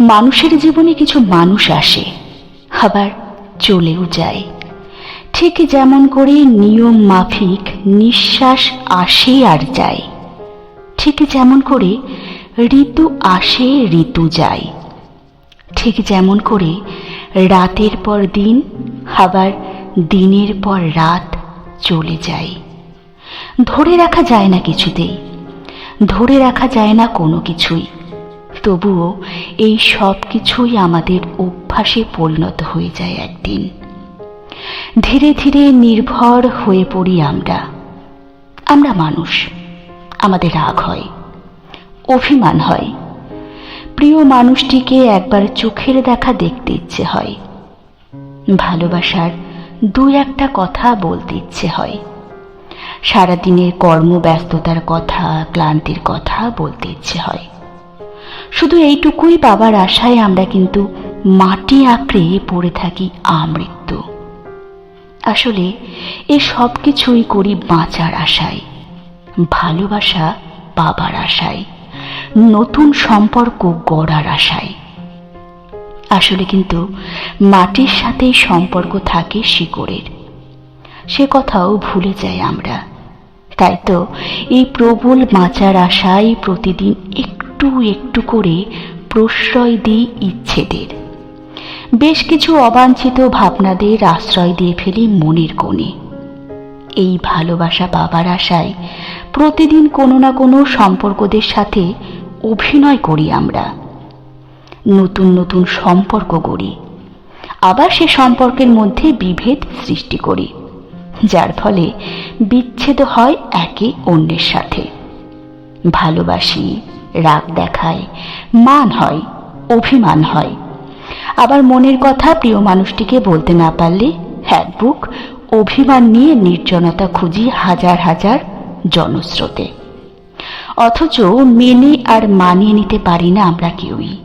মানুষের জীবনে কিছু মানুষ আসে, আবার চলেও যায়। ঠিক যেমন করে নিয়ম মাফিক নিঃশ্বাস আসে আর যায়। ঠিক যেমন করে ঋতু আসে, ঋতু যায়। ঠিক যেমন করে রাতের পর দিন, আবার দিনের পর রাত চলে যায়। ধরে রাখা যায় না কিছুতেই। ধরে রাখা যায় না কোনো কিছুই। তবুও এই সব কিছুই আমাদের অভ্যাসে পরিণত হয়ে যায় একদিন। ধীরে ধীরে নির্ভর হয়ে পড়ি আমরা। আমরা মানুষ, আমাদের রাগ হয়, অভিমান হয়। প্রিয় মানুষটিকে একবার চোখের দেখা দেখতে ইচ্ছে হয়। ভালোবাসার দু একটা কথা বলতে ইচ্ছে হয়। সারাদিনের কর্মব্যস্ততার কথা, ক্লান্তির কথা বলতে ইচ্ছে হয়। শুধু এইটুকুই বাবার আশায় আমরা কিন্তু মাটি আঁকড়ে পড়ে থাকি আমৃত্যু। আসলে এ সব কিছুই করি বাঁচার আশায়, ভালোবাসা পাবার আশায়, নতুন সম্পর্ক গড়ার আশায়। আসলে কিন্তু মাটির সাথেই সম্পর্ক থাকে শিকড়ের। সে কথাও ভুলে যাই আমরা। তাই তো এই প্রবল বাঁচার আশায় প্রতিদিন একটু একটু একটু করে প্রশ্রয় দিই ইচ্ছেদের। বেশ কিছু অবাঞ্ছিত ভাবনাদের আশ্রয় দিয়ে ফেলি মনের কোণে। এই ভালোবাসা পাবার আশায় প্রতিদিন কোনো না কোনো সম্পর্কদের সাথে অভিনয় করি আমরা। নতুন নতুন সম্পর্ক গড়ি। আবার সে সম্পর্কের মধ্যে বিভেদ সৃষ্টি করি, যার ফলে বিচ্ছেদ হয় একে অন্যের সাথে। ভালোবাসি রাগ দেখায়, মান হয়, অভিমান হয়। আবার মনের কথা প্রিয় মানুষটিকে বলতে না পারলে হ্যাঁ বুক অভিমান নিয়ে নির্জনতা খুঁজি হাজার হাজার জনস্রোতে। অথচ মেনে আর মানিয়ে নিতে পারি না আমরা কেউই।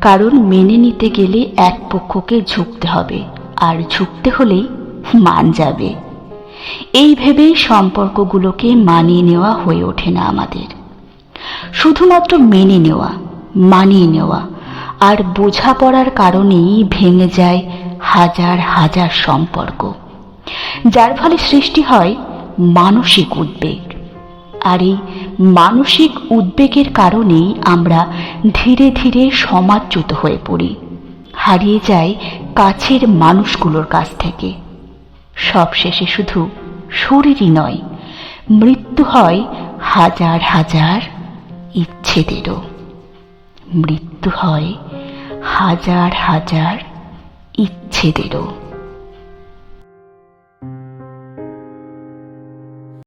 কারণ মেনে নিতে গেলে এক পক্ষকে ঝুঁকতে হবে, আর ঝুঁকতে হলেই মান যাবে। এই ভেবেই সম্পর্কগুলোকে মানিয়ে নেওয়া হয়ে ওঠে না আমাদের। শুধুমাত্র মেনে নেওয়া, মানিয়ে নেওয়া আর বোঝাপড়ার কারণেই ভেঙে যায় হাজার হাজার সম্পর্ক। যার ফলে সৃষ্টি হয় মানসিক উদ্বেগ। আর এই মানসিক উদ্বেগের কারণেই আমরা ধীরে ধীরে সমাজচ্যুত হয়ে পড়ি, হারিয়ে যায় কাছের মানুষগুলোর কাছ থেকে। সবশেষে শুধু শরীরই নয়, মৃত্যু হয় হাজার হাজার ইচ্ছেদেরও। মৃত্যু হয় হাজার হাজার ইচ্ছেদেরও।